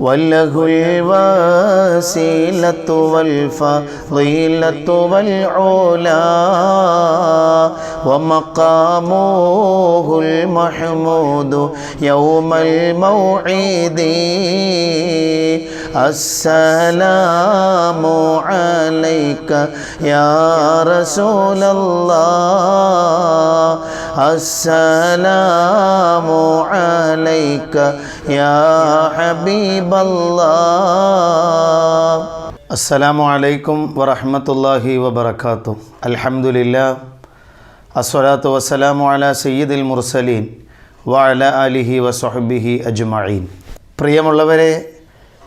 وله الوسيلة والفضيلة والعلا ومقامه المحمود يوم الموعد അസ്സലാമു അലൈക്ക യാ റസൂലല്ലാഹ്. അസ്സലാമു അലൈക്ക യാ ഹബീബല്ലാഹ്. അസ്സലാമു അലൈക്കും വറഹമത്തല്ലാഹി വബർക്കാത്തു അൽഹംദുലില്ലാ അസ്വലാത്തു വസ്സലാമു അല സയ്യിദുൽ മുർസലീൻ വഅല അലിഹി വസഹബിഹി അജ്മഈൻ. പ്രിയമുള്ളവരെ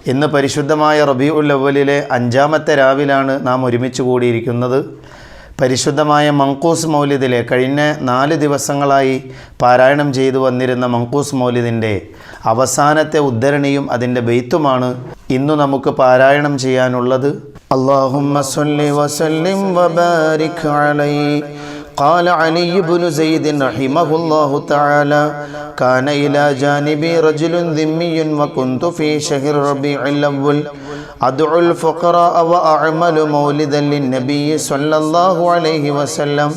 ഇന്ന് പരിശുദ്ധമായ റബിയുൽ അവലിലെ അഞ്ചാമത്തെ രാവിലാണ് നാം ഒരുമിച്ച് കൂടിയിരിക്കുന്നത്. പരിശുദ്ധമായ മങ്കൂസ് മൗലിദിലെ കഴിഞ്ഞ നാല് ദിവസങ്ങളായി പാരായണം ചെയ്തു വന്നിരുന്ന മങ്കൂസ് മൗലിദിന്റെ അവസാനത്തെ ഉദ്ധരണിയും അതിന്റെ ബെയ്ത്തുമാണ് ഇന്നു നമുക്ക് പാരായണം ചെയ്യാനുള്ളത്. സല്ലി വസല്ലിം വബാരിക് قال علي بن زيد رحمه الله تعالى كان إلى جانبي رجل ذمي وكنت في شهر ربيع الأول أدعو الفقراء وأعمل مولدا للنبي صلى الله عليه وسلم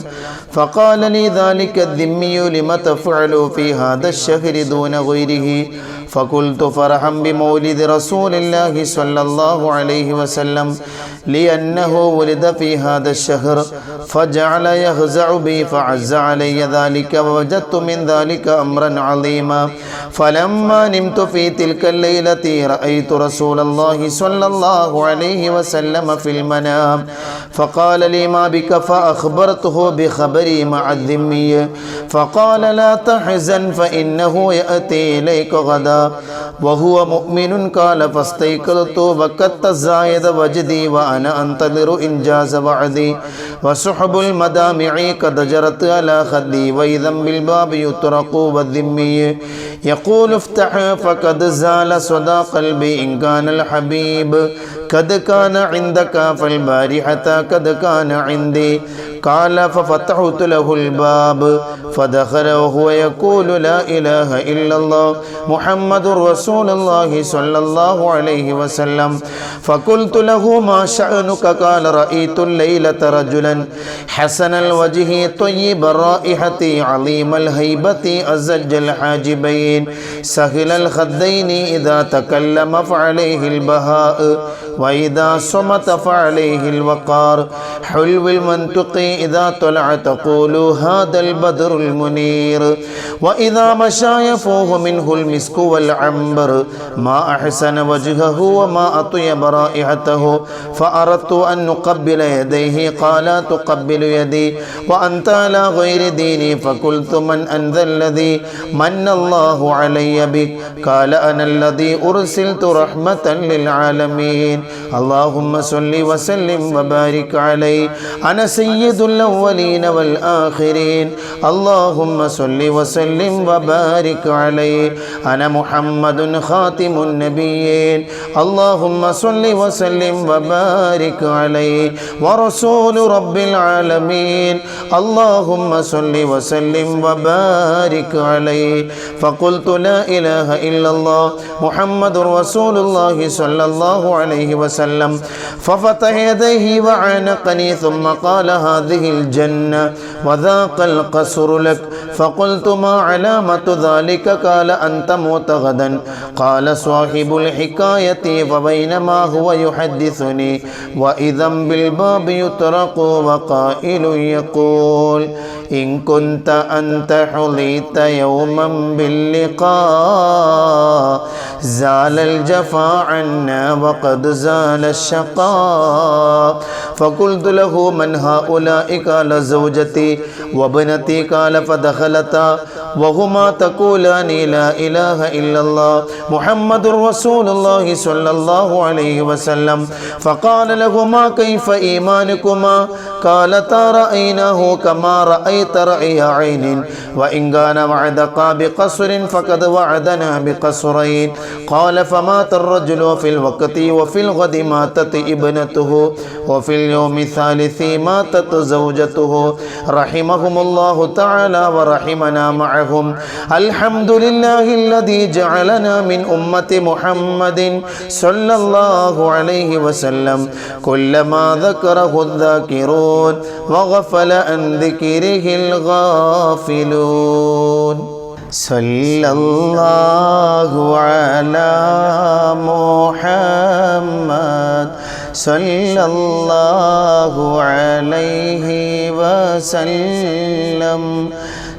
فقال لي ذلك الذمي لم تفعل في هذا الشهر دون غيره فقلت فرحا بمولد رسول الله صلى الله عليه وسلم لأنه ولد في هذا الشهر فجعل يهزع بي فعز علي ذلك ووجدت من ذلك أمرا عظيما. فلما نمت في تلك الليلة رأيت رسول الله صلى الله عليه وسلم في المنام. فقال لي ما بك؟ فأخبرته بخبري مع الذمي. فقال لا تحزن فإنه يأتي إليك غدا. وهو مؤمن قال فاستيقظت وكدت الزايد وجدي وأنا أنتظر إنجاز وعدي وسحب المدامع قد جرت على خدي وإذا بالباب يطرق والذمي يقول افتح فقد زال صدى قلبي إن كان الحبيب قد كان عندك فالبارحة قد كان عندي قال ففتحت له الباب فدخل وهو يقول لا إله إلا الله محمد رسول الله صلى الله عليه وسلم فقلت له ما شأنك قال رأيت الليلة رجلا حسن الوجه طيب الرائحة عظيم الهيبة أزج الحاجبين سهل الخدين إذا تكلم فعليه البهاء وإذا صمت فعليه الوقار حلو المنطق إذا طلع تقول هذا البدر المنير وإذا مشى يفوه منه المسك والعنبر ما أحسن وجهه وما أطيب رائحته فأردت أن نقبل يديه قال تقبل يدي وأنت على غير ديني فقلت من أنذا الذي من الله علي بك قال أنا الذي أرسلت رحمة للعالمين اللهم صل وسلم وبارك عليه. أنا سيد الأولين والآخرين. اللهم صل وسلم وبارك عليه. أنا محمد خاتم النبيين. اللهم صل وسلم وبارك عليه. ورسول رب العالمين. اللهم صل وسلم وبارك عليه. فقلت لا إله إلا الله. محمد رسول الله صلى الله عليه وسلم. ففتح يديه وعانقني ثم قال هذه الجنة وذاق القصر لك. فقلت ما علامة ذلك؟ قال أنت موت غدا. قال صاحب الحكاية فبينما هو يحدثني وإذا بالباب يطرق وقائل يقول إن كنت أنت حليت يوما باللقاء زال الجفا عنا وقد زال الشقاء فقلت له من هؤلاء قال زوجتي وابنتي قال فدخلتا وهما تقولان لا إله إلا الله محمد رسول الله صلى الله عليه وسلم. فقال لهما كيف إيمانكما؟ قالتا رأيناه كما رأيت رأي عين. وإن كان وعدقا بقصر فقد وعدنا بقصرين. قال فمات الرجل في الوقت وفي الغد ماتت ابنته وفي اليوم الثالث ماتت زوجته. رحمهم الله تعالى ورحمنا معه. معهم. الحمد لله الذي جعلنا من أمة محمد صلى الله عليه وسلم. كلما ذكره الذاكرون وغفل عن ذكره الغافلون. صلى الله على محمد. صلى الله عليه وسلم.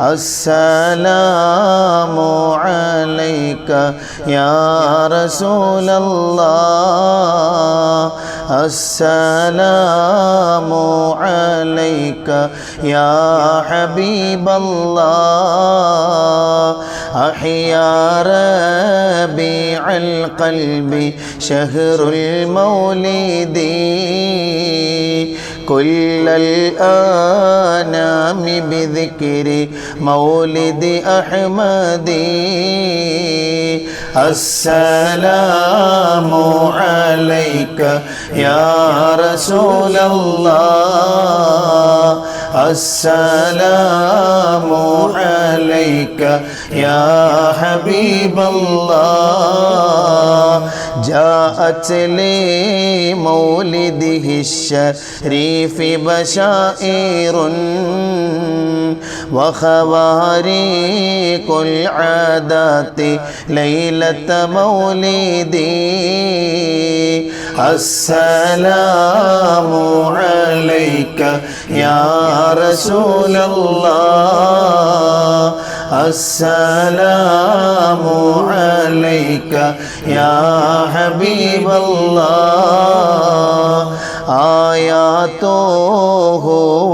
السلام عليك يا رسول الله. السلام عليك يا حبيب الله. أحيا ربيع القلب شهر المولد. كل الآنام بذكر مولد أحمد. السلام عليك يا رسول الله. السلام عليك يا حبيب الله جاءت لمولده الشريف بشائر وخواريق العادات ليلة مولدي السلام عليك يا رسول الله. السلام عليك يا حبيب الله. آياته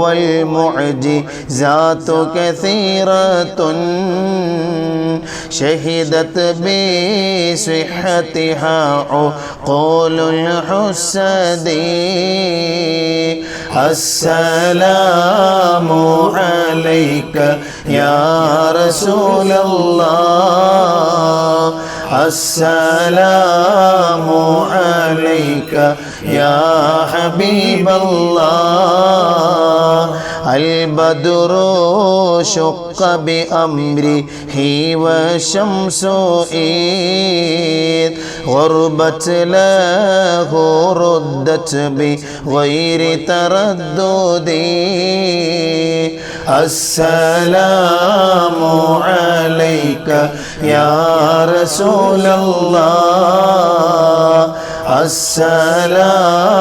والمعجزات كثيرة شهدت بصحتها عقول الحسد. السلام عليك يا رسول الله. السلام عليك يا حبيب الله البدر شق بأمره والشمس إذ غربت له ردت بغير تردد. السلام عليك يا رسول الله السلام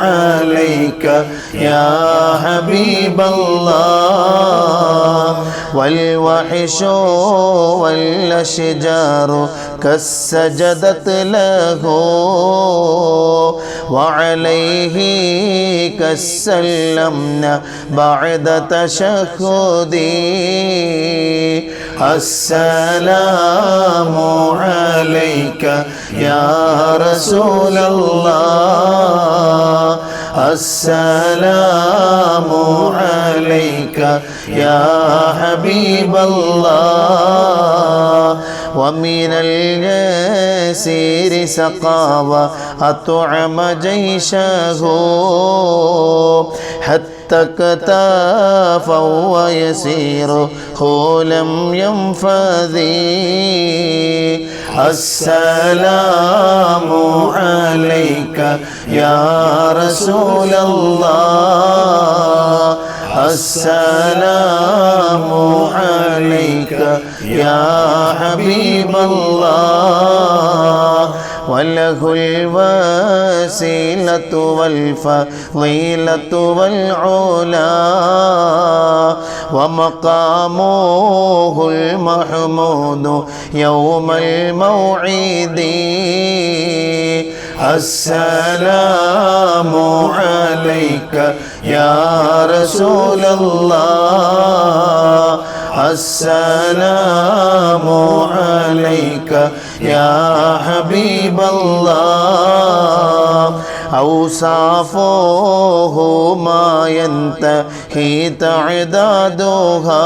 عليك يا حبيب الله. والوحش والأشجار كالسجدت له وعليه كالسلمنا بعد تشهدي. السلام عليك يا رسول الله. السلام عليك يا حبيب الله. ومن اليسير سقاوى أطعم جيشه. حتى اكتافا ويسير لم ينفذي. السلام عليك يا رسول الله. السلام عليك يا حبيب الله. وله الوسيلة والفضيلة والعلا ومقامه المحمود يوم الموعد. السلام عليك يا رسول الله. السلام عليك يا حبيب الله. أوصافه ما ينتهي تعدادها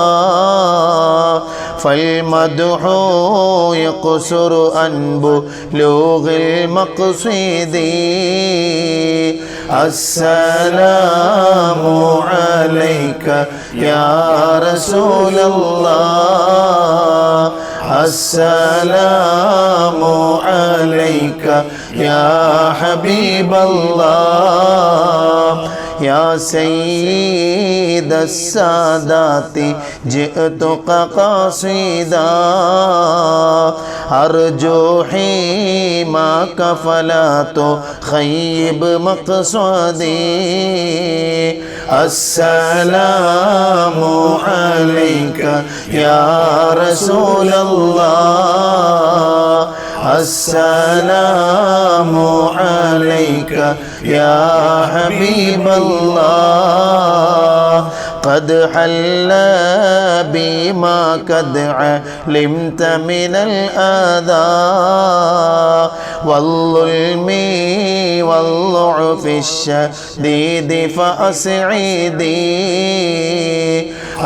فالمدح يقصر عن بلوغ المقصد السلام عليك يا رسول الله. السلام عليك يا حبيب الله. يا سيد السادات جئتك قصيدا أرجو حماك فلا تخيب مقصدي السلام عليك يا رسول الله السلام عليك يا حبيب الله. قد حل بما قد علمت من الآذى. والظلم والضعف الشديد فأسعدي.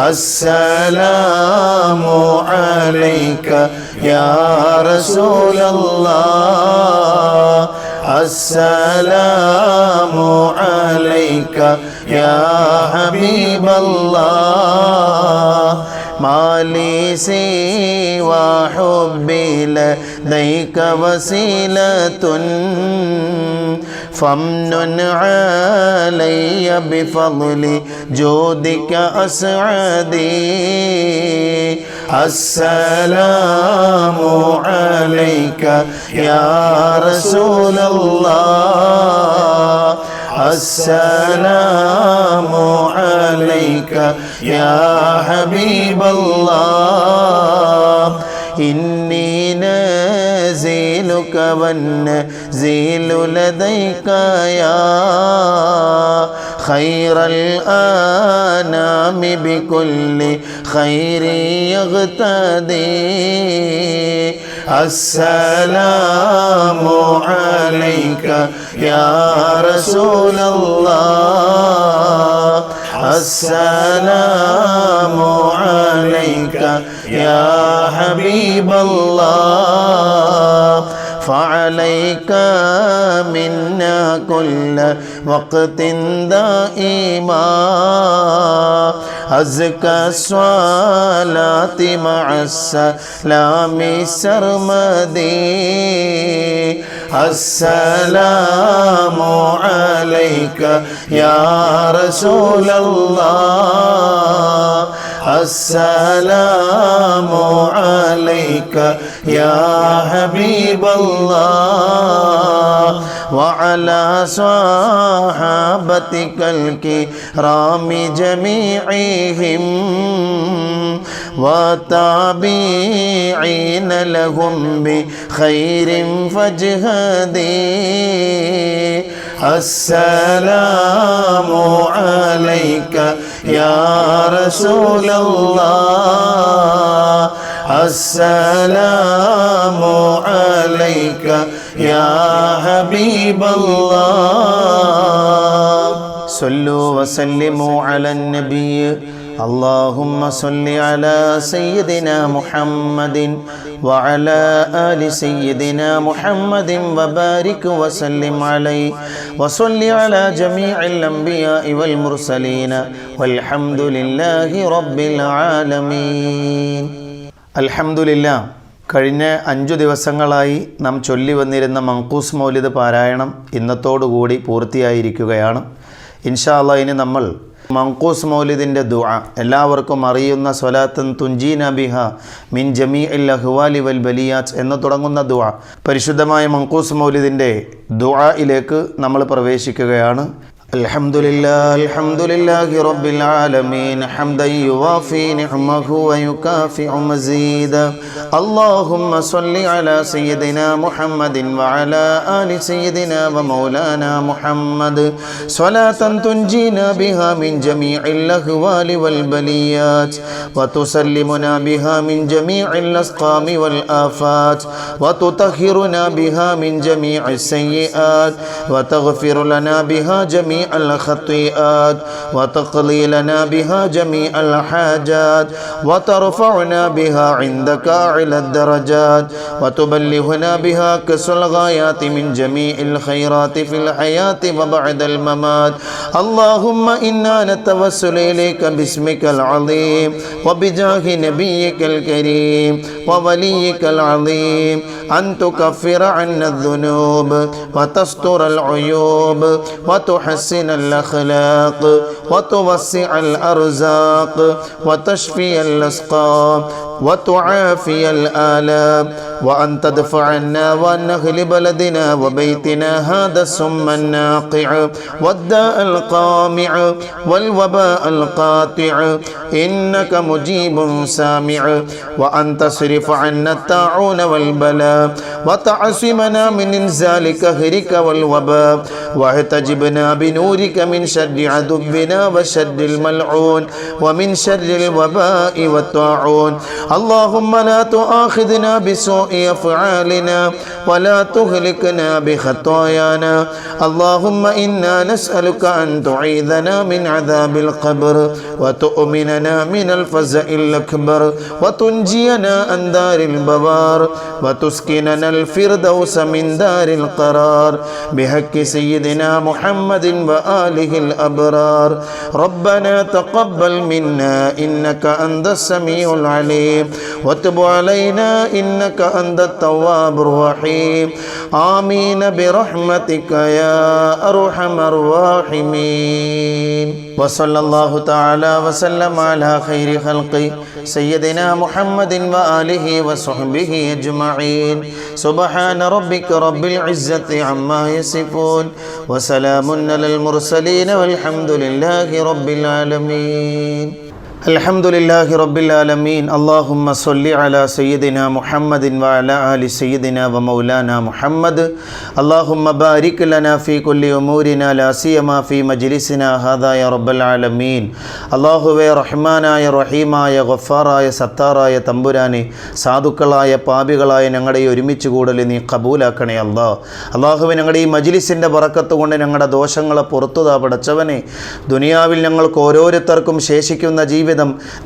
السلام عليك يا رسول الله السلام عليك يا حبيب الله. ما لي سوى حبي لديك وسيلة. فامنن علي بفضل جودك أسعدي. السلام عليك يا رسول الله. السلام عليك يا حبيب الله. إني نازلك والنزيل لديك يا خير الآنام بكل خير يغتدي. السلام عليك يا رسول الله. السلام عليك يا حبيب الله. فعليك منا كل وقت دائما. أزكى الصلاة مع السلام سرمدي. السلام عليك يا رسول الله. السلام عليك يا حبيب الله وعلى صحابتك الكرام جميعهم وتابعين لهم بخير فاجهدي السلام عليك يا رسول الله السلام عليك يا حبيب الله. صلوا وسلموا على النبي اللهم صل على سيدنا محمد وعلى آل سيدنا محمد وبارك وسلم عليه وصل على جميع الأنبياء والمرسلين والحمد لله رب العالمين الحمد لله കഴിഞ്ഞ അഞ്ചു ദിവസങ്ങളായി നാം ചൊല്ലി വന്നിരുന്ന മങ്കൂസ് മൗലിദ് പാരായണം ഇന്നത്തോടുകൂടി പൂർത്തിയായിരിക്കുകയാണ് ഇൻഷാ അള്ളാ ഇനി നമ്മൾ മങ്കൂസ് മൗലിദിന്റെ ദുആ. എല്ലാവർക്കും അറിയുന്ന സ്വലാത്തൻ തുഞ്ചീന ബിഹ മിൻ ജമീ അൽ അഹ്വാലി വൽ ബലിയാച്ച് എന്ന് തുടങ്ങുന്ന ദുആ. പരിശുദ്ധമായ മങ്കൂസ് മൗലിദിന്റെ ദുആയിലേക്ക് നമ്മൾ പ്രവേശിക്കുകയാണ്. الحمد لله الحمد لله رب العالمين. حمدا يوافي نعمه ويكافئ مزيدا. اللهم صل على سيدنا محمد وعلى آل سيدنا ومولانا محمد. صلاة تنجينا بها من جميع الأهوال والبليات وتسلمنا بها من جميع الأسقام والآفات وتطهرنا بها من جميع السيئات وتغفر لنا بها جميع الخطيئات وتقضي لنا بها جميع الحاجات وترفعنا بها عندك أعلى الدرجات وتبلغنا بها كسر الغايات من جميع الخيرات في الحياة وبعد الممات. اللهم إنا نتوسل إليك باسمك العظيم وبجاه نبيك الكريم ووليك العظيم أن تكفر عنا الذنوب وتستر العيوب وتحسن الأخلاق وتوسع الأرزاق وتشفي الأسقام. وتعافي الآلام وأن تدفع عنا وأن أهل بلدنا وبيتنا هذا السم الناقع والداء القامع والوباء القاطع إنك مجيب سامع وأن تصرف عنا الطاعون والبلاء وتعصمنا من إنزال كهرك والوباء واحتجبنا بنورك من شر عدونا وشر الملعون ومن شر الوباء والطاعون اللهم لا تؤاخذنا بسوء أفعالنا ولا تهلكنا بخطايانا اللهم إنا نسألك أن تعيذنا من عذاب القبر وتؤمننا من الفزع الأكبر وتنجينا عن دار البوار وتسكننا الفردوس من دار القرار بحق سيدنا محمد وآله الأبرار ربنا تقبل منا إنك أنت السميع العليم وتب علينا إنك أنت التواب الرحيم. آمين برحمتك يا أرحم الراحمين. وصلى الله تعالى وسلم على خير خلقه سيدنا محمد وآله وصحبه أجمعين. سبحان ربك رب العزة عما يصفون. وسلام على المرسلين والحمد لله رب العالمين. അലഹമുല്ലാഹി റബ്ബിലാലമീൻ അള്ളാഹുമ്മ സൊല്ലി അല സയ്യദിന മുഹമ്മദിൻ വഅല അലി സയ്യദിന വ മൗലാന മുഹമ്മദ്. അള്ളാഹുമ്മ ബാരിക് ലനാഫി കൊല്ലി കുല്ലി ഉമൂരിന ലാസിയമ മജിലിസിന ഹദായ റബ്ബലാലമീൻ അള്ളാഹുവെ റഹ്മാനായ റഹീമായ ഗഫാറായ സത്താറായ തമ്പുരാനെ സാധുക്കളായ പാപികളായ ഞങ്ങളുടെ ഈ ഒരുമിച്ച് കൂടൽ നീ കബൂലാക്കണേ അള്ളാ അള്ളാഹുവെ ഞങ്ങളുടെ ഈ മജിലിസിന്റെ പറക്കത്ത് കൊണ്ട് ഞങ്ങളുടെ ദോഷങ്ങളെ പുറത്തുതാ പടച്ചവനെ. ദുനിയാവിൽ ഞങ്ങൾക്ക് ഓരോരുത്തർക്കും ശേഷിക്കുന്ന ജീവിതം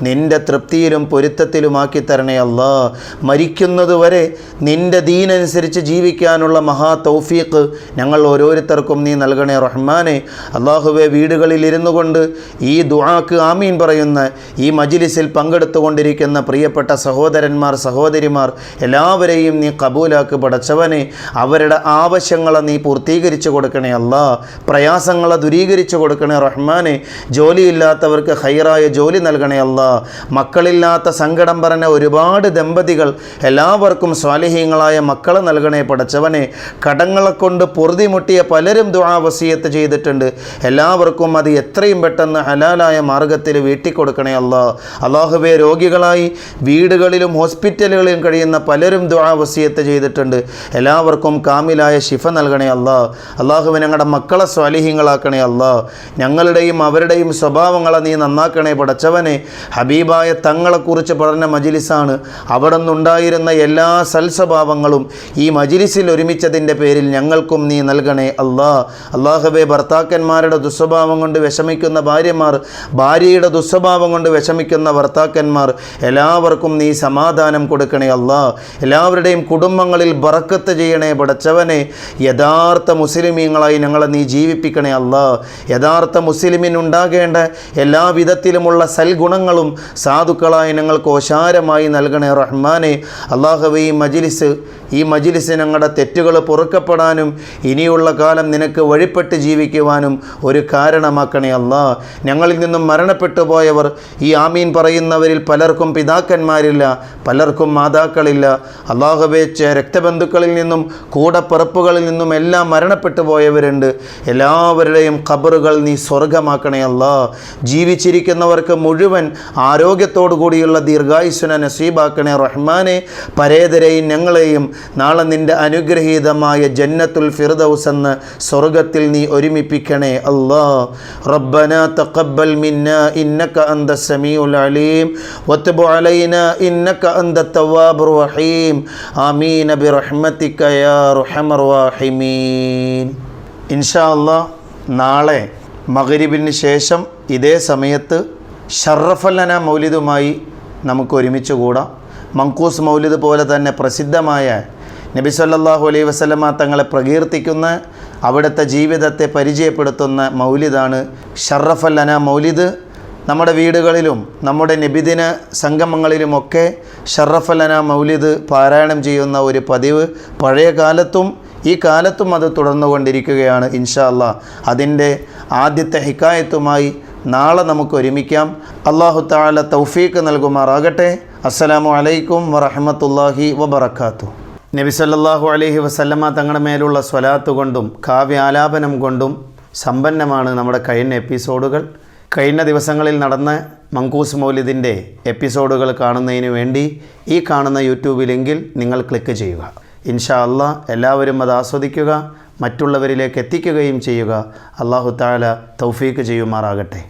നിന്റെ തൃപ്തിയിലും പൊരുത്തത്തിലുമാക്കി തരണേ അല്ലാ. മരിക്കുന്നതുവരെ നിന്റെ ദീനനുസരിച്ച് ജീവിക്കാനുള്ള മഹാ തൗഫീഖ് ഞങ്ങൾ ഓരോരുത്തർക്കും നീ നൽകണേ റഹ്മാനെ. അള്ളാഹുവെ വീടുകളിൽ ഇരുന്നു കൊണ്ട് ഈ ദുആക്ക് ആമീൻ പറയുന്ന ഈ മജിലിസിൽ പങ്കെടുത്തുകൊണ്ടിരിക്കുന്ന പ്രിയപ്പെട്ട സഹോദരന്മാർ സഹോദരിമാർ എല്ലാവരെയും നീ കബൂലാക്ക് പടച്ചവനെ. അവരുടെ ആവശ്യങ്ങളെ നീ പൂർത്തീകരിച്ചു കൊടുക്കണേ അല്ല. പ്രയാസങ്ങളെ ദുരീകരിച്ചു കൊടുക്കണേ റഹ്മാനെ. ജോലിയില്ലാത്തവർക്ക് ഹൈറായ ജോലി നൽകണേ അല്ലാ. മക്കളില്ലാത്ത സങ്കടം പറഞ്ഞ ഒരുപാട് ദമ്പതികൾ എല്ലാവർക്കും സ്വാലിഹീങ്ങളായ മക്കളെ നൽകണേ പടച്ചവനെ. കടങ്ങളെ കൊണ്ട് പൊറുതിമുട്ടിയ പലരും ദുആ വസീയത്ത് ചെയ്തിട്ടുണ്ട്. എല്ലാവർക്കും അത് എത്രയും പെട്ടെന്ന് ഹലാലായ മാർഗത്തിൽ വീട്ടിക്കൊടുക്കണേ അല്ല. അള്ളാഹുവെ രോഗികളായി വീടുകളിലും ഹോസ്പിറ്റലുകളിലും കഴിയുന്ന പലരും ദുആ വസീയത്ത് ചെയ്തിട്ടുണ്ട്. എല്ലാവർക്കും കാമിലായ ശിഫ നൽകണേ അല്ല. അള്ളാഹുവെ ഞങ്ങളുടെ മക്കളെ സ്വാലിഹീങ്ങളാക്കണേ അല്ല. ഞങ്ങളുടെയും അവരുടെയും സ്വഭാവങ്ങളെ നീ നന്നാക്കണേ പടച്ചവനെ ഹബീബായ തങ്ങളെക്കുറിച്ച് പഠന മജിലിസാണ്. അവിടെ നിന്നുണ്ടായിരുന്ന എല്ലാ സൽസ്വഭാവങ്ങളും ഈ മജിലിസിൽ ഒരുമിച്ചതിന്റെ പേരിൽ ഞങ്ങൾക്കും നീ നൽകണേ അള്ളാ. അള്ളാഹബെ ഭർത്താക്കന്മാരുടെ ദുസ്വഭാവം കൊണ്ട് വിഷമിക്കുന്ന ഭാര്യമാർ ഭാര്യയുടെ ദുസ്വഭാവം കൊണ്ട് വിഷമിക്കുന്ന ഭർത്താക്കന്മാർ എല്ലാവർക്കും നീ സമാധാനം കൊടുക്കണേ അള്ളാ. എല്ലാവരുടെയും കുടുംബങ്ങളിൽ ബറക്കത്ത് ചെയ്യണേ പടച്ചവനെ. യഥാർത്ഥ മുസ്ലിമീങ്ങളായി ഞങ്ങളെ നീ ജീവിപ്പിക്കണേ അള്ളാ. യഥാർത്ഥ മുസ്ലിമിനുണ്ടാകേണ്ട എല്ലാ വിധത്തിലുമുള്ള സൽഗുണങ്ങളും സാധുക്കളായി ഞങ്ങൾക്ക് ഓശാരമായി നൽകണേ റഹ്മാനെ. അള്ളാഹുവെ ഈ മജിലിസ് ഈ മജിലിസ് ഞങ്ങളുടെ തെറ്റുകൾ പൊറുക്കപ്പെടാനും ഇനിയുള്ള കാലം നിനക്ക് വഴിപ്പെട്ട് ജീവിക്കുവാനും ഒരു കാരണമാക്കണേ അല്ല. ഞങ്ങളിൽ നിന്നും മരണപ്പെട്ടു പോയവർ ഈ ആമീൻ പറയുന്നവരിൽ പലർക്കും പിതാക്കന്മാരില്ല പലർക്കും മാതാക്കളില്ല. അള്ളാഹുബെ രക്തബന്ധുക്കളിൽ നിന്നും കൂടപ്പിറപ്പുകളിൽ നിന്നും എല്ലാം മരണപ്പെട്ടു പോയവരുണ്ട്. എല്ലാവരുടെയും ഖബറുകൾ നീ സ്വർഗമാക്കണേ അല്ല. ജീവിച്ചിരിക്കുന്നവർക്ക് മുഴുവൻ ആരോഗ്യത്തോടു കൂടിയുള്ള ദീർഘായുസ്വന നസീബാക്കണേ റഹ്മാനെ. പരേതരെയും ഞങ്ങളെയും നാളെ നിന്റെ അനുഗ്രഹീതമായ ജന്നത്തുൽ ഫിർദൗസ് എന്ന സ്വർഗത്തിൽ നീ ഒരുമിപ്പിക്കണേ. അല്ലാ റബ്ബന തഖബ്ബൽ മിന്ന ഇന്നക അന്ത സമീഉൽ അലീം. വത്ബു അലൈന ഇന്നക അന്ത തവ്വാബുർ റഹീം ആമീൻ ബിറഹ്മതിക യാ റഹമർ റഹീമീൻ ഇൻഷാ അല്ലാ നാളെ മഗ്രിബിന് ശേഷം ഇതേ സമയത്ത് ഷറഫല്ലന മൗലിദുമായി നമുക്ക് ഒരുമിച്ച് കൂടാം. മങ്കൂസ് മൗലിദ് പോലെ തന്നെ പ്രസിദ്ധമായ നബി സല്ലാഹു അലൈഹി വസ്ലമ തങ്ങളെ പ്രകീർത്തിക്കുന്ന അവിടുത്തെ ജീവിതത്തെ പരിചയപ്പെടുത്തുന്ന മൗലിദാണ് ഷറഫല്ലന മൗലിദ്. നമ്മുടെ വീടുകളിലും നമ്മുടെ നബിദിന സംഗമങ്ങളിലുമൊക്കെ ഷറഫലന മൗലിദ് പാരായണം ചെയ്യുന്ന ഒരു പതിവ്. പഴയ കാലത്തും ഈ കാലത്തും അത് തുടർന്നുകൊണ്ടിരിക്കുകയാണ് ഇൻഷാ അതിന്റെ ആദ്യത്തെ ഹിക്കായത്തുമായി നാളെ നമുക്ക് ഒരുമിക്കാം. അള്ളാഹു താല തൗഫീക്ക് നൽകുമാറാകട്ടെ. അസ്സലാമു അലൈക്കും വറഹമത്തല്ലാഹി വബർക്കാത്തു നബി സല്ലല്ലാഹു അലൈഹി വസല്ലമ തങ്ങളുടെ മേലുള്ള സ്വലാത്ത് കൊണ്ടും കാവ്യാലാപനം കൊണ്ടും സമ്പന്നമാണ് നമ്മുടെ കഴിഞ്ഞ എപ്പിസോഡുകൾ. കഴിഞ്ഞ ദിവസങ്ങളിൽ നടന്ന മങ്കൂസ് മൗലിദിന്റെ എപ്പിസോഡുകൾ കാണുന്നതിന് വേണ്ടി ഈ കാണുന്ന യൂട്യൂബ് ലിങ്കിൽ നിങ്ങൾ ക്ലിക്ക് ചെയ്യുക. ഇൻഷാ അല്ലാ എല്ലാവരും അത് ആസ്വദിക്കുക മറ്റുള്ളവരിലേക്ക് എത്തിക്കുകയും ചെയ്യുക. അള്ളാഹു താല തൗഫീക്ക് ചെയ്യുമാറാകട്ടെ.